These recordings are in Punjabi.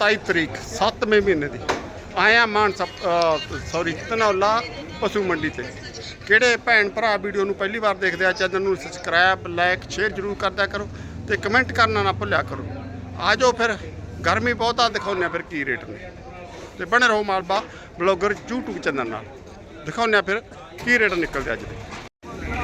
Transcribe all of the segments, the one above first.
27 ਤਰੀਕ 7ਵੇਂ ਮਹੀਨੇ ਦੀ। ਆਇਆ ਮਾਨ ਸੌਰੀ ਧਨੌਲਾ ਪਸ਼ੂ ਮੰਡੀ ਤੇ। ਕਿਹੜੇ ਭੈਣ ਭਰਾ ਵੀਡੀਓ ਨੂੰ ਪਹਿਲੀ ਵਾਰ ਦੇਖਦੇ ਆ, ਚੈਨਲ ਨੂੰ ਸਬਸਕ੍ਰਾਈਬ ਲਾਈਕ ਸ਼ੇਅਰ ਜਰੂਰ ਕਰਦਿਆ ਕਰੋ ਤੇ ਕਮੈਂਟ ਕਰਨਾ ਨਾ ਭੁੱਲਿਆ ਕਰੋ। ਆ ਜਾਓ ਫਿਰ, ਗਰਮੀ ਬਹੁਤ ਆ, ਦਿਖਾਉਂਦੇ ਆ ਫਿਰ ਕੀ ਰੇਟ ਨੇ। ਤੇ ਬਣੇ ਰਹੋ ਮਾਲਬਾ ਬਲੌਗਰ YouTube ਚੈਨਲ ਨਾਲ। ਦਿਖਾਉਂਦੇ ਆ ਫਿਰ ਕੀ ਰੇਟ ਨਿਕਲਦੇ ਅੱਜ ਦੇ।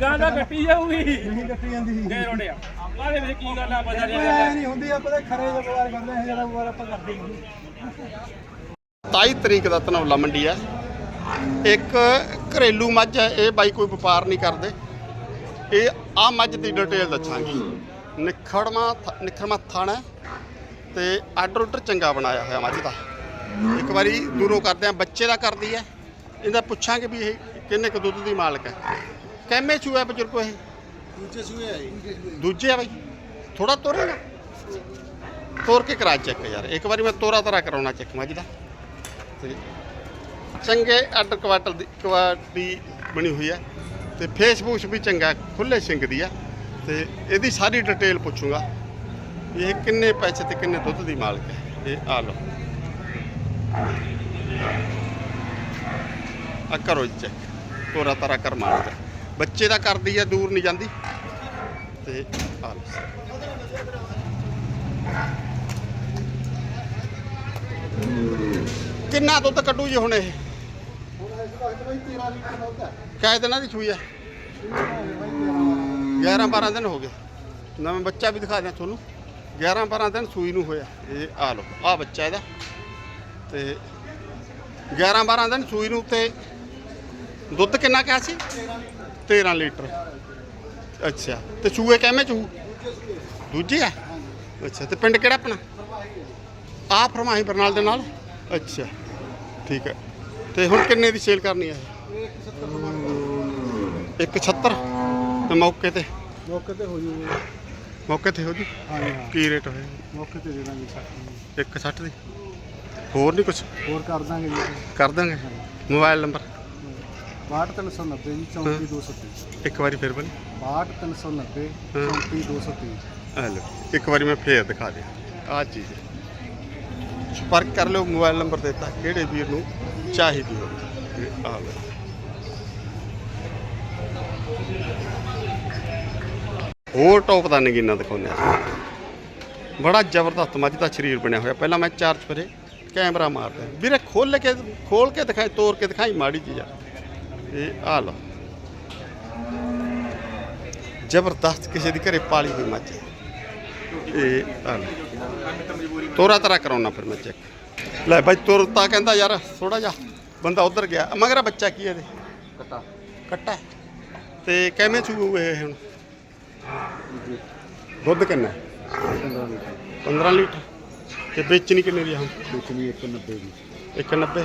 ਦਾ ਕੱਟੀ ਜਾਊਗੀ। ਨਹੀਂ ਕੱਟੀ ਜਾਂਦੀ ਸੀ? ਗਏ ਰੋੜਿਆ। ਆਹ ਦੇ ਵਿੱਚ ਕੀ ਗੱਲ ਆ ਪਤਾ ਨਹੀਂ ਹੁੰਦੀ ਆਪਾਂ ਤਾਂ ਖਰੇ ਦਾ ਵਪਾਰ ਕਰਦੇ ਹਾਂ ਜਿਹੜਾ ਵਪਾਰ ਆਪਾਂ ਕਰਦੇ ਨਹੀਂ। 27 ਤਰੀਕ ਦਾ ਧਨੌਲਾ ਮੰਡੀ ਹੈ। ਇੱਕ ਘਰੇਲੂ ਮੱਝ ਹੈ ਇਹ ਬਾਈ ਕੋਈ ਵਪਾਰ ਨਹੀਂ ਕਰਦੇ। ਇਹ ਆ ਮੱਝ ਦੀ ਡਿਟੇਲ ਦੱਸਾਂਗੀ। ਨਿਖੜਮਾ ਥ- ਨਿਖੜਮਾ ਥਣ ਹੈ ਤੇ ਆਰਡਰ ਉਡਰ ਚੰਗਾ ਬਣਾਇਆ ਹੋਇਆ ਮੱਝ ਦਾ। ਇੱਕ ਵਾਰੀ ਦੂਰੋਂ ਕਰਦੇ ਆ ਬੱਚੇ ਦਾ ਕਰਦੀ ਹੈ। ਇਹਦਾ ਪੁੱਛਾਂਗੇ ਵੀ ਇਹ ਕਿੰਨੇ ਕੁ ਦੁੱਧ ਦੀ ਮਾਲਕ ਹੈ। ਕਿੰਨੇ ਚੂਆ ਬਜ਼ੁਰਗੋ ਇਹ? ਦੂਜੇ ਸੂਏ ਆਏ ਦੂਜੇ ਆ ਬਾਈ। ਥੋੜਾ ਤੋਰੇਗਾ ਤੋਰ ਕੇ ਕਰਾ ਚੈੱਕ ਯਾਰ। ਇੱਕ ਵਾਰੀ ਮੈਂ ਤੋਰਾ ਤਰਾ ਕਰਾਉਣਾ ਚੈੱਕ ਮੱਝ ਦਾ। ਤੇ ਚੰਗੇ ਅੱਡ ਕੁਆਟਲ ਦੀ ਕੁਆਲਿਟੀ ਬਣੀ ਹੋਈ ਹੈ ਤੇ ਫੇਸਬੁੱਕ ਵੀ ਚੰਗਾ ਖੁੱਲੇ ਸਿੰਘ ਦੀ ਆ। ਤੇ ਇਹਦੀ ਸਾਰੀ ਡਿਟੇਲ ਪੁੱਛੂੰਗਾ ਇਹ ਕਿੰਨੇ ਪੈਸੇ ਤੇ ਕਿੰਨੇ ਦੁੱਧ ਦੀ ਮਾਲਕ ਹੈ। ਇਹ ਆ ਲਓ। ਆ ਕਰੋ ਚੈੱਕ। ਤੋਰਾ ਤਾਰਾ ਕਰ ਮਾਰਦਾ ਬੱਚੇ ਦਾ ਕਰਦੀ ਆ, ਦੂਰ ਨਹੀਂ ਜਾਂਦੀ। ਤੇ ਆ ਲਓ। ਕਿੰਨਾ ਦੁੱਧ ਕੱਢੂ ਜੀ ਹੁਣ ਇਹ? ਕਾਹ ਦਿਨਾਂ ਦੀ ਸੂਈ ਹੈ 11 12 ਦਿਨ ਹੋ ਗਏ। ਨਵੇਂ ਬੱਚਾ ਵੀ ਦਿਖਾ ਦਿਆਂ ਤੁਹਾਨੂੰ। 11 12 ਦਿਨ ਸੂਈ ਨੂੰ ਹੋਇਆ। ਇਹ ਆ ਲਓ। ਆ ਬੱਚਾ ਇਹਦਾ। ਤੇ 11 12 ਦਿਨ ਸੂਈ ਨੂੰ ਤੇ ਦੁੱਧ ਕਿੰਨਾ ਕਿਹਾ ਸੀ? 13 ਲੀਟਰ। ਅੱਛਾ ਤੇ ਚੂਹੇ ਕਿਵੇਂ ਚੂ ਦੂਜੇ ਆ? ਅੱਛਾ ਤੇ ਪਿੰਡ ਕਿਹੜਾ ਆਪਣਾ? ਆ ਫਰਮਾਹੀ ਬਰਨਾਲ ਦੇ ਨਾਲ। ਅੱਛਾ ਠੀਕ ਹੈ। ਤੇ ਹੁਣ ਕਿੰਨੇ ਦੀ ਸੇਲ ਕਰਨੀ ਹੈ? ਇੱਕ 76 ਤੇ ਮੌਕੇ ਤੇ? ਮੌਕੇ ਤੇ ਹੋ ਜੂਗੇ। ਮੌਕੇ ਤੇ ਹੋ ਜੀ? ਹਾਂ ਜੀ, ਕੀ ਰੇਟ ਹੋਇਆ? ਮੌਕੇ ਤੇ ਦੇ ਦਾਂਗੇ ਸੱਤ ਇੱਕ 60 ਦੀ? ਹੋਰ ਨਹੀਂ ਕੁਝ ਹੋਰ ਕਰ ਦਾਂਗੇ ਜੀ। ਕਰ ਦਾਂਗੇ। Mobile number? 62390 ਜੀ 34230 ਇੱਕ ਵਾਰੀ ਫਿਰ ਬਣੀ 62390 ਹਾਂ। 34230 ਆ ਲਓ ਇੱਕ ਵਾਰੀ ਮੈਂ ਫੇਰ ਦਿਖਾ ਦਿਆਂ। ਆ ਚੀਜ਼। ਹੈ। ਸੰਪਰਕ ਕਰ ਲਿਓ ਮੋਬਾਈਲ ਨੰਬਰ ਦਿੱਤਾ ਕਿਹੜੇ ਵੀਰ ਨੂੰ ਚਾਹੀਦੀ ਹੋਵੇ। ਆ ਲਓ। ਹੋਰ ਟੌਪ ਦਾ ਨਗੀਨਾ ਦਿਖਾਉਂਦੇ ਆ ਬੜਾ ਜ਼ਬਰਦਸਤ ਮੱਝ ਦਾ ਸਰੀਰ ਬਣਿਆ ਹੋਇਆ। ਪਹਿਲਾਂ ਮੈਂ ਚਾਰ ਚਫਰੇ ਕੈਮਰਾ ਮਾਰਦਾ। ਵੀਰੇ ਖੋਲ ਕੇ ਖੋਲ ਕੇ ਦਿਖਾਈ ਤੋੜ ਕੇ ਦਿਖਾਈ ਮਾੜੀ ਜੀ ਆ। ਇਹ ਆ ਲਓ। ਜ਼ਬਰਦਸਤ ਕਿਸੇ ਦੀ ਘਰੇ ਪਾਲੀ ਹੋਈ ਮੱਝ। ਇਹ ਆ ਲਓ। ਤੋਰਾ ਤਰਾ ਕਰਾਉਣਾ ਫਿਰ ਮੈਂ ਚੈੱਕ ਲੈ ਬਾਈ ਤੁਰਤਾ ਕਹਿੰਦਾ ਯਾਰ ਥੋੜਾ ਜਿਹਾ ਬੰਦਾ ਉਧਰ ਗਿਆ। ਮਗਰ ਬੱਚਾ ਕੀ ਹੈ ਇਹਦੇ? ਕੱਟਾ। ਕੱਟਾ। ਤੇ ਕਿਵੇਂ ਚੂ ਇਹ ਹੁਣ? ਦੁੱਧ ਕਿੰਨਾ? ਹੈ? 15 ਲੀਟਰ। ਤੇ ਵੇਚਣੀ ਕਿੰਨੇ ਦੀ ਆ ਹੁਣ? ਵੇਚਣੀ 190 ਦੀ। 190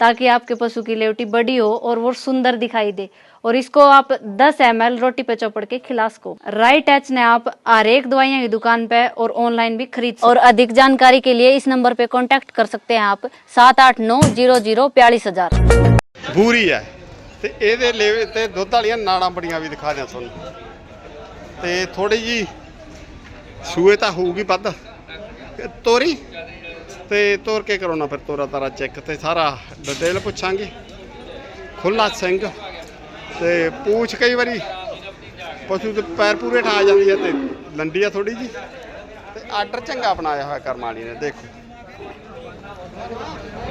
ताकि आपके पशु की लेवटी बड़ी हो और वो सुंदर दिखाई दे और इसको आप 10 एम रोटी पे चौपड़ के खिला सको राइट टच ने आप हर एक दवाइयां की दुकान पे और ऑनलाइन भी खरीद और अधिक जानकारी के लिए इस नंबर पे कांटेक्ट कर सकते हैं आप सात आठ नौ जीरो जीरो बयालीस हजार ਬੂਰੀ ਹੈ ਤੇ ਇਹਦੇ ਲੇਵੇ ਤੇ ਦੁੱਧ ਵਾਲੀਆਂ ਨਾੜਾਂ ਬੜੀਆਂ ਵੀ ਦਿਖਾ ਦਿਆਂ ਤੁਹਾਨੂੰ ਤੇ ਥੋੜੀ ਜੀ ਸੂਏ ਤਾਂ ਹੋਊਗੀ ਵੱਧ ਤੋਰੀ ਤੇ ਤੋਰ ਕੇ ਕਰਾਉਣਾ ਫਿਰ ਤੋਰਾ ਤਾਰਾ ਚੈੱਕ ਤੇ ਸਾਰਾ ਡਿਟੇਲ ਪੁੱਛਾਂਗੇ। ਖੁੱਲਾ ਸਿੰਘ ਤੇ ਪੂਛ ਕਈ ਵਾਰੀ ਪਸ਼ੂ ਦੇ ਪੈਰ ਪੂਰੇ ਠਾ ਜਾਂਦੀ ਹੈ ਤੇ ਲੰਡੀ ਆ ਥੋੜੀ ਜੀ ਤੇ ਆਰਡਰ ਚੰਗਾ ਬਣਾਇਆ ਹੋਇਆ ਕਰਮਾਲੀ ਨੇ, ਦੇਖੋ।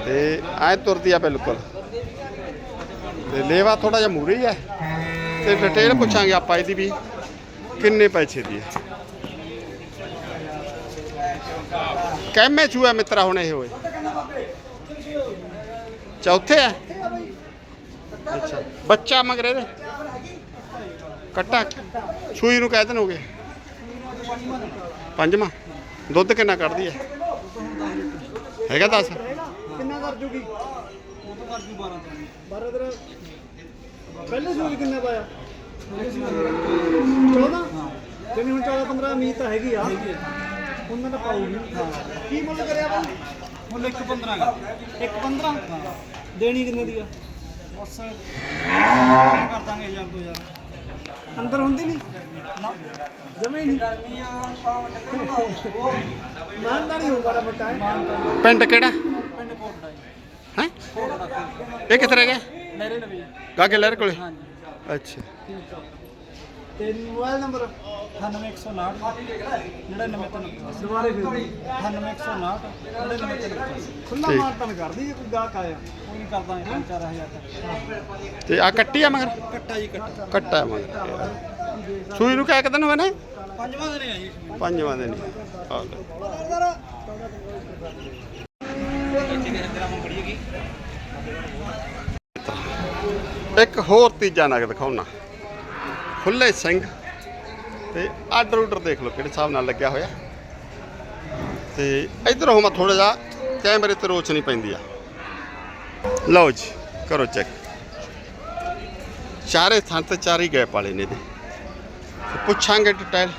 ਤੇ ਐ ਤੁਰਦੀ ਆ ਬਿਲਕੁਲ। ਤੇ ਲੇਵਾ ਥੋੜਾ ਜਿਹਾ ਮੂਰੇ ਹੈ ਤੇ ਡਿਟੇਲ ਪੁੱਛਾਂਗੇ ਆਪਾਂ ਇਹਦੀ ਵੀ, ਕਿੰਨੇ ਪੈਸੇ ਦੀ ਹੈ ਕਿੰਨੇ ਚੂਹਾ ਮਿੱਤਰਾ ਹੁਣ ਇਹ ਹੋਏ ਚੌਥੇ ਹੈ ਅੱਛਾ। ਬੱਚਾ ਮਗਰ ਇਹਦੇ? ਕੱਟਾ? ਸੂਈ ਨੂੰ ਕਹਿ ਦਿਨ ਹੋ ਪੰਜਵਾਂ? ਦੁੱਧ ਕਿੰਨਾ ਕੱਢਦੀ ਹੈ ਹੈਗਾ 10 ਕਿੰਨਾ ਕਰ ਜੂਗੀ? ਉਹ ਤਾਂ ਕਰ ਜੂ 12 12 ਤੇਰਾ। ਪਹਿਲੇ ਸੂਈ ਕਿੰਨੇ ਪਾਇਆ? 14 ਜਿਵੇਂ ਹੁਣ 14 15 ਉਮੀਦ ਤਾਂ ਹੈਗੀ ਆ। ਉਹਨਾਂ ਦਾ ਪਾਉਗੀ ਕੀ ਮੁੱਲ ਕਰਿਆ ਬਾਈ? ਮੁੱਲ 1 15 ਦਾ। 1 15 ਦੇਣੀ ਕਿੰਨੇ ਦੀ ਆ? ਬਸ ਕਰ ਦਾਂਗੇ ਯਾਰ ਦੋ ਯਾਰ ਅੰਦਰ ਹੁੰਦੀ ਨਹੀਂ? ਨਾ। ਜਮੇ ਨਹੀਂ। ਮਾਨਦਾ ਨਹੀਂ ਹੋਊਗਾ ਦਾ ਮੋਟਾ ਹੈ। ਪਿੰਡ ਕਿਹੜਾ? ਪਿੰਡ ਕੋਟੜਾ ਹੈ? ਇਹ ਕਿੱਥੇ ਰਹਿ ਗਿਆ ਮੇਰੇ ਨਵੀਂ ਕਾਕੇ ਲਹਿਰ ਕੋਲੇ? ਹਾਂਜੀ। ਅੱਛਾ। ਤੇ ਮੋਬਾਈਲ ਨੰਬਰ 98159 993 ਦੁਬਾਰੇ ਫਿਰ 98159 993 ਖੁੱਲਾ ਠੀਕ। ਮਾਰ ਤਾਂ ਕਰਦੀ ਜੇ ਕੋਈ ਗਾਹਕ ਆਇਆ। ਕੋਈ ਨਹੀਂ ਕਰਦਾ 5-4000 ਤੱਕ। ਤੇ ਆ ਕੱਟੀ ਆ ਮਗਰ? ਕੱਟਾ ਜੀ ਕੱਟਾ। ਕੱਟਾ ਹੈ। ਮਗਰ ਸੂਈ ਨੂੰ ਕਿਆ ਦਿਨ ਹੋਏ ਨੇ ਪੰਜਵਾਂ ਦਿਨ ਆ ਜੀ। ਪੰਜਵਾਂ ਦਿਨ ਹੀ। ਆ। ਲੈ। ਇੱਕ ਹੋਰ ਤੀਜਾ ਨਗ ਦਿਖਾਉਣਾ। ਖੁੱਲੇ ਸਿੰਘ। ਤੇ ਆਰਡਰ ਆਰਡਰ ਦੇਖ ਲਓ ਕਿਹੜੇ ਹਿਸਾਬ ਨਾਲ ਲੱਗਿਆ ਹੋਇਆ। ਤੇ ਇਧਰ ਹੋਵਾਂ ਥੋੜਾ ਜਿਹਾ ਕੈਮਰੇ ਤੇ ਰੋਸ਼ਨੀ ਪੈਂਦੀ ਆ। ਲਓ ਜੀ ਕਰੋ ਚੈੱਕ। ਚਾਰੇ ਥਾਂ ਤੇ ਚਾਰ ਹੀ ਗੈਪ ਵਾਲੇ ਨੇ ਤੇ ਪੁੱਛਾਂਗੇ ਡਿਟੇਲ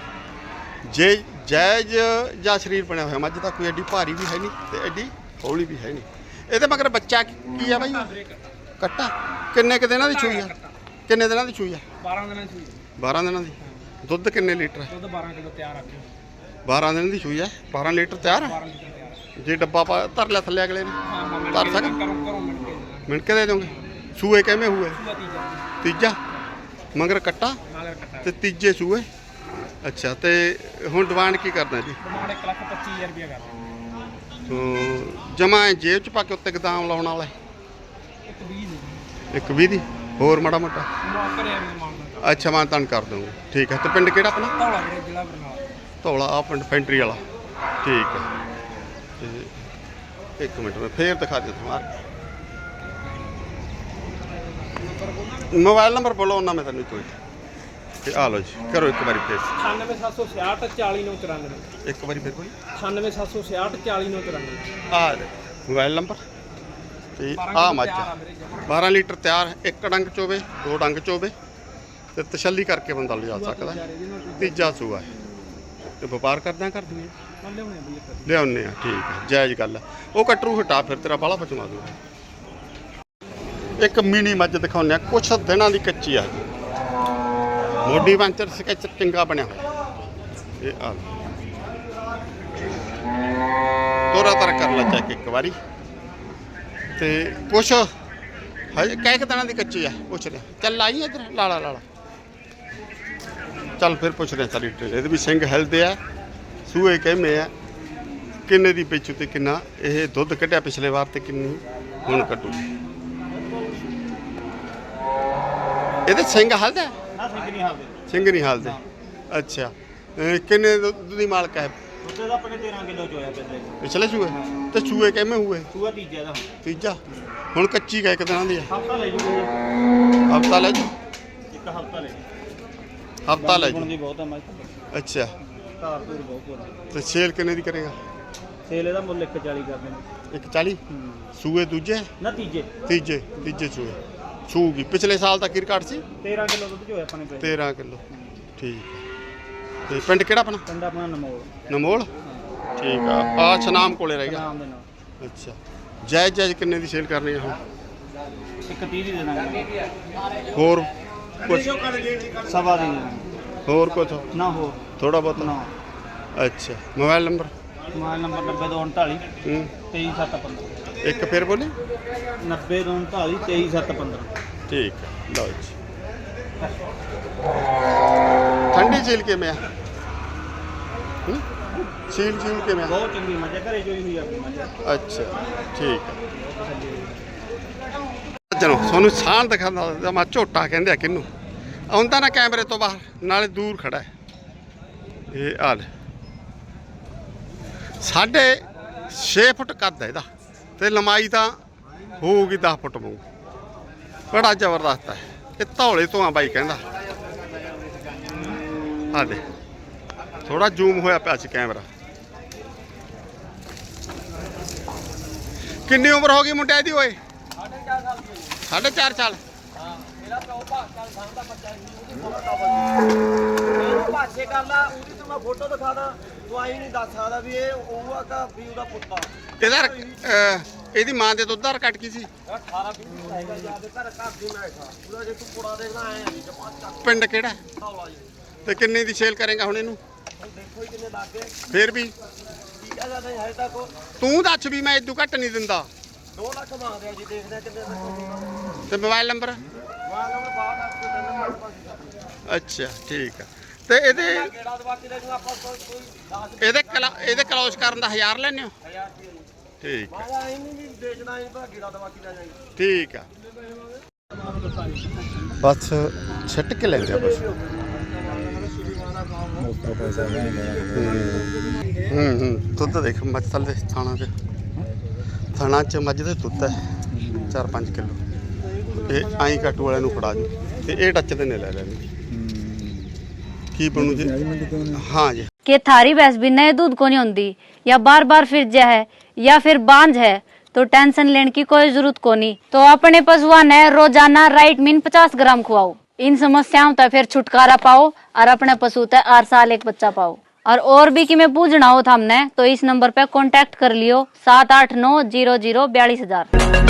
ਜੇ ਜਾਇਜ਼ ਜਾਂ ਸਰੀਰ ਬਣਿਆ ਹੋਇਆ ਮੱਝ ਦਾ ਕੋਈ ਐਡੀ ਭਾਰੀ ਵੀ ਹੈ ਨਹੀਂ ਤੇ ਐਡੀ ਹੌਲੀ ਵੀ ਹੈ ਨਹੀਂ। ਇਹਦੇ ਮਗਰ ਬੱਚਾ ਕੀ ਆ ਬਾਈ? ਕੱਟਾ। ਕਿੰਨੇ ਕੁ ਦਿਨਾਂ ਦੀ ਚੂਈ ਆ? ਕਿੰਨੇ ਦਿਨਾਂ ਦੀ ਚੂਈ ਆ? 12 ਦਿਨਾਂ ਚ 12 ਦਿਨਾਂ ਦੀ? ਦੁੱਧ ਕਿੰਨੇ ਲੀਟਰ? ਹੈ ਦੁੱਧ 12 ਕਿਲੋ ਤਿਆਰ ਰੱਖਿਓ 12 ਦਿਨਾਂ ਦੀ ਚੂਈ ਆ 12 ਲੀਟਰ ਤਿਆਰ ਹੈ 12 ਲੀਟਰ ਤਿਆਰ ਜੇ ਡੱਬਾ ਪਾ ਧਰ ਲਿਆ ਥੱਲੇ ਅਗਲੇ ਨੇ? ਹਾਂ ਹਾਂ ਧਰ ਸਕ ਕਰੋ ਕਰੋ ਮਿਲ ਕੇ ਮਿਣ ਕੇ ਦੇ ਦੋਗੇ ਸੂਏ ਕਿਵੇਂ ਹੋਏ? ਤੀਜਾ। ਤੀਜਾ? ਮਗਰ ਕੱਟਾ? ਕੱਟਾ ਤੇ ਤੀਜੇ ਸੂਏ? ਅੱਛਾ ਤੇ ਹੁਣ ਡਿਮਾਂਡ ਕੀ ਕਰਨਾ ਜੀ? ਡਿਮਾਂਡ 1 ਲੱਖ 25000 ਰੁਪਏ ਕਰ ਜਮਾ ਜੇਬ ਚ ਪਾ ਕੇ ਉੱਤੇ ਗਦਾਮ ਲਾਉਣ ਵਾਲਾ ਹੈ। ਇੱਕ 20 ਦੇ। ਇੱਕ 20 ਦੀ? ਹੋਰ ਮਾੜਾ ਮੋਟਾ? ਅੱਛਾ ਮੈਂ ਤੁਹਾਨੂੰ ਕਰ ਦੂੰਗਾ ਠੀਕ ਹੈ ਤੇ ਪਿੰਡ ਕਿਹੜਾ ਆਪਣਾ? ਧੌਲਾ ਵੀਰੇ ਜ਼ਿਲ੍ਹਾ ਬਰਨਾਲਾ। ਧੌਲਾ ਆ ਪਿੰਡ ਫੈਂਟਰੀ ਵਾਲਾ। ਠੀਕ ਹੈ। ਤੇ ਇੱਕ ਮਿੰਟ ਮੈਂ ਫੇਰ ਦਿਖਾ ਦਿੰਦਾ ਮਾਰ ਮੋਬਾਈਲ ਨੰਬਰ ਬੋਲੋ ਉਹਨਾਂ ਮੈਂ ਤੁਹਾਨੂੰ ਕੋਈ ਤੇ ਆ ਲਓ ਜੀ ਕਰੋ ਇੱਕ ਵਾਰੀ ਫੇਰ। 98766 40994 ਇੱਕ ਵਾਰੀ ਫੇਰ ਕੋਈ। 98766 40994 ਆ ਮੋਬਾਈਲ ਨੰਬਰ। ਤੇ ਆ ਮੱਝ ਆ। 12 ਲੀਟਰ ਤਿਆਰ ਇੱਕ ਡੰਗ ਚੋਵੇ ਦੋ ਡੰਗ ਚੋਵੇ। ਤੇ ਤਸੱਲੀ ਕਰਕੇ ਬੰਦਾ ਲਿਜਾ ਸਕਦਾ। ਹੈ। ਤੀਜਾ ਸੂਆ ਹੈ। ਤੇ ਵਪਾਰ ਕਰਦਿਆਂ ਕਰ ਦਿੰਦੇ ਮੰਨ ਲਿਆਉਣੇ ਬਈ ਇੱਕ ਲਿਆਉਨੇ ਆ ਠੀਕ ਹੈ ਜਾਇਜ਼ ਗੱਲ ਹੈ। ਉਹ ਕਟਰੂ ਹਟਾ ਫਿਰ ਤੇਰਾ ਬਾਲਾ ਬਚਵਾ ਦੂੰਗਾ। ਇੱਕ ਮਿਨੀ ਮੱਝ ਦਿਖਾਉਂਦੇ ਆ ਕੁਛ ਦਿਨਾਂ ਦੀ ਕੱਚੀ ਆ। ਮੋਢੀ ਵਾਂਚਰ ਸਕੈਚ ਚੰਗਾ ਬਣਿਆ ਹੋਇਆ। ਇਹ ਆ। ਤੋਰਾ ਤਰ ਕਰ ਲੈ ਚੈੱਕ ਇੱਕ ਵਾਰੀ। ਤੇ ਕੁਛ ਹਜੇ ਕਹਿ ਕਿ ਦਿਨਾਂ ਦੀ ਕੱਚੀ ਆ ਪੁੱਛ ਰਿਹਾ ਚੱਲ ਆਈ ਇਧਰ ਲਾਲਾ ਲਾਲਾ। ਚੱਲ ਫਿਰ ਪੁੱਛ ਰਿਹਾ ਸਾਰੀ ਡਿਟੇਲ ਇਹਦੇ ਵੀ ਸਿੰਘ ਹਿਲਦੇ ਆ ਸੂਏ ਕਹਿੰਦੇ ਆ ਕਿੰਨੇ ਦੀ ਵੇਚੂ ਤੇ ਕਿੰਨਾ? ਇਹ ਦੁੱਧ ਕੱਢਿਆ ਪਿਛਲੇ ਵਾਰ ਤੇ ਕਿੰਨੀ? ਹੁਣ ਕੱਢੂ। ਇਹਦੇ ਸਿੰਘ ਹਲਦਾ ਨਾ ਸਿੰਘ ਨਹੀਂ ਹਾਲਦੇ। ਸਿੰਘ ਨਹੀਂ ਹਲਦੇ। ਅੱਛਾ। ਕਿੰਨੇ ਦੁੱਧ ਦੀ ਮਾਲਕ ਹੈ? ਉੱਤੇ ਦਾ ਆਪਣੇ 13 ਕਿਲੋ ਚ ਹੋਇਆ ਪਹਿਲੇ ਪਿਛਲੇ ਸੂਏ? ਤੇ ਸੂਏ ਕਿਵੇਂ ਹੋਏ ਸੂਆ ਤੀਜਾ ਦਾ ਤੀਜਾ? ਹੁਣ ਕੱਚੀ ਕਹਿ ਦਿਨਾਂ ਦੀ ਆ। ਹਫਤਾ ਲੈ ਜੂਗਾ। ਹਫਤਾ ਲੈ ਜੂ? ਹਫਤਾ ਲੈ ਜੂ। ਦੀ ਬਹੁਤ ਹੈ ਮੈਂ ਅੱਛਾ। ਧਾਰ ਧੂਰ ਬਹੁਤ ਕੋਲ ਤੇ ਸੇਲ ਕਿੰਨੇ ਦੀ ਕਰੇਗਾ? ਸੇਲ ਇਹਦਾ ਮੁੱਲ 140 ਕਰਦੇ ਨੇ 140 ਸੂਏ ਦੂਜੇ? ਨਾ ਤੀਜੇ। ਤੀਜੇ ਤੀਜੇ ਸੂਏ। ਸੂਗੀ। ਪਿਛਲੇ ਸਾਲ ਤੱਕ ਰਿਕਾਰਡ ਸੀ। 13 ਕਿਲੋ ਦੁੱਧ ਹੋਇਆ ਆਪਣੇ ਕੋਲ 13 ਕਿਲੋ। ਠੀਕ ਹੈ। ਤੇ ਪਿੰਡ ਕਿਹੜਾ ਆਪਣਾ? ਪਿੰਡ ਆਪਣਾ ਨਮੋਲ। ਨਮੋਲ? ਠੀਕ ਆ। ਆ ਛਨਾਮ ਕੋਲੇ ਰਹਿ ਗਿਆ। ਨਾਮ ਦੇ ਨਾਲ। ਅੱਛਾ। ਜਾਇਜ਼ ਜਾਇਜ਼ ਕਿੰਨੇ ਦੀ ਸੇਲ ਕਰਨੀ ਹੈ ਹੁਣ? ਇੱਕ 30 ਦੀ ਦੇਣਾ ਹੋਰ? ਕੁਛ ਸਵਾ ਦੀ ਦੇਣਾ ਹੋਰ ਕੁਛ? ਨਾ ਹੋ ਥੋੜਾ ਬਹੁਤ? ਨਾ। ਅੱਛਾ। Mobile number? ਮੋਬਾਈਲ ਨੰਬਰ 9239 ਹੂੰ। 23715 ਇੱਕ ਫਿਰ ਬੋਲੀ? 9239 23715 ਠੀਕ ਹੈ ਲਓ ਜੀ। ਠੰਡੀ ਝੀਲ ਕਿਵੇਂ ਆ? ਹੂੰ? ਝੀਲ ਝੀਲ ਕਿਵੇਂ ਆ? ਬਹੁਤ ਚੰਗੀ ਹੈ, ਘਰੇ ਚੋਈ ਹੋਈ ਆਪਣੀ ਮੱਝ। ਅੱਛਾ ਠੀਕ ਹੈ। ਸੱਜਣੋ ਤੁਹਾਨੂੰ ਸਾਹ ਦਿਖਾਉਂਦਾ ਮੈਂ ਝੋਟਾ ਕਹਿੰਦੇ ਆ ਕਿਹਨੂੰ ਆਉਂਦਾ ਨਾ ਕੈਮਰੇ ਤੋਂ ਬਾਹਰ, ਨਾਲੇ ਦੂਰ ਖੜਾ ਹੈ। ਇਹ ਹਾਲ ਸਾਢੇ 6 ਫੁੱਟ ਕੱਦ ਹੈ ਇਹਦਾ। ਤੇ ਲੰਮਾਈ ਤਾਂ ਹੋਊਗੀ 10 ਫੁੱਟ ਮੂੰਹ ਬੜਾ ਜ਼ਬਰਦਸਤ ਹੈ। ਇਹ ਧੌਲੇ ਤੋਂ ਆ ਬਾਈ ਕਹਿੰਦਾ। ਆ ਦੇ। ਥੋੜਾ ਜ਼ੂਮ ਹੋਇਆ ਪਿਆ ਸੀ ਕੈਮਰਾ। ਕਿੰਨੀ ਉਮਰ ਹੋ ਗਈ ਮੁੰਡਿਆਂ ਦੀ ਓਏ? ਸਾਢੇ 4 ਸਾਲ ਭਾਸ਼ੇ ਕਰਦਾ ਉਹਦੀ ਤੂੰ ਮੈਂ ਫੋਟੋ ਦਿਖਾਦਾ ਤੂੰ ਆਈ ਨਹੀਂ ਦੱਸ ਸਕਦਾ ਵੀ ਇਹ ਉਹ ਆ ਕਾ ਵੀ ਉਹਦਾ ਪੁੱਤਾ ਇਹਦਾ ਇਹਦੀ ਮਾਂ ਦੇ ਦੁੱਧ ਦਾ ਘਟ ਕੀ ਸੀ? 18 20 ਹੈਗਾ ਯਾਦ ਘਰ ਘਰ ਦੀ ਮੈਂ ਖਾ ਉਹਦਾ ਜੇ ਤੂੰ ਪੁੜਾ ਦੇਖਦਾ ਆਏ ਆ ਜੀ ਜਮਾਤ ਚੱਕ ਪਿੰਡ ਕਿਹੜਾ? ਹੌਲਾ ਜੀ ਤੇ ਕਿੰਨੇ ਦੀ ਸੇਲ ਕਰੇਗਾ ਹੁਣ ਇਹਨੂੰ? ਦੇਖੋ ਹੀ ਕਿੰਨੇ ਲੱਗ ਗਏ ਫੇਰ ਵੀ ਤੂੰ ਦੱਸ ਵੀ ਮੈਂ ਇਦੋਂ ਘੱਟ ਨਹੀਂ ਦਿੰਦਾ। 2 ਲੱਖ ਮੰਗਦੇ ਆ ਜੀ ਦੇਖਦੇ ਆ ਕਿੰਨੇ ਤੱਕ ਹੋਊਗਾ ਤੇ ਮੋਬਾਈਲ ਨੰਬਰ? ਵਾਹ ਨੰਬਰ ਬਾਹਰ ਆ ਕੋਈ ਤੈਨੂੰ ਮਾਰ ਪਾਸ ਅੱਛਾ ਠੀਕ ਆ। ਤੇ ਇਹਦੇ ਕਿਹੜਾ ਦਵਾਤੀ ਲੈ ਜੂ ਆਪਾਂ ਕੋਈ ਕੋਈ 10 ਇਹਦੇ ਕਲਾ ਇਹਦੇ ਕਲੋਜ਼ ਕਰਨ ਦਾ 1000 ਲੈਣੇ ਹੋ? ਹਜ਼ਾਰ ਰੁਪਏ ਨੂੰ ਠੀਕ ਆ। ਵੀ ਦਵਾਤੀ ਜਾਈ। ਠੀਕ ਆ। ਬਸ ਛੱਟ ਕੇ ਲੈਂਦੇ ਆ ਬਸ। ਹੂੰ ਹੂੰ। ਦੁੱਧ ਦੇਖ ਮੱਝ ਥੱਲੇ ਥਾਣਾ ਤੇ। ਥਾਣਾ ਚ ਮੱਝ ਦੇ ਦੁੱਧ ਹੈ 4-5 ਕਿਲੋ ਇਹ ਆਈ ਕਾਟੂ ਵਾਲਿਆਂ ਨੂੰ ਫੜਾ ਜੂ ਤੇ ਇਹ ਟੱਚ ਦੇ ਨੇ ਲੈ ਲੈਣੀ ਕੀ ਬਣੂ ਜੀ ਹਾਂ ਜੀ कि थारी भैंस भी नए दूध को नहीं होती या बार बार फिर जा है या फिर बांझ है तो टेंशन लेने की कोई जरूरत को नहीं तो अपने पशुआ ने रोजाना राइट मीन 50 ग्राम खुआओ इन समस्याओं तक फिर छुटकारा पाओ और अपने पशु तक हर साल एक बच्चा पाओ और और भी कि मैं पूछना हो था हमने तो इस नंबर पे कांटेक्ट कर लियो सात आठ नौ जीरो जीरो बयालीस हजार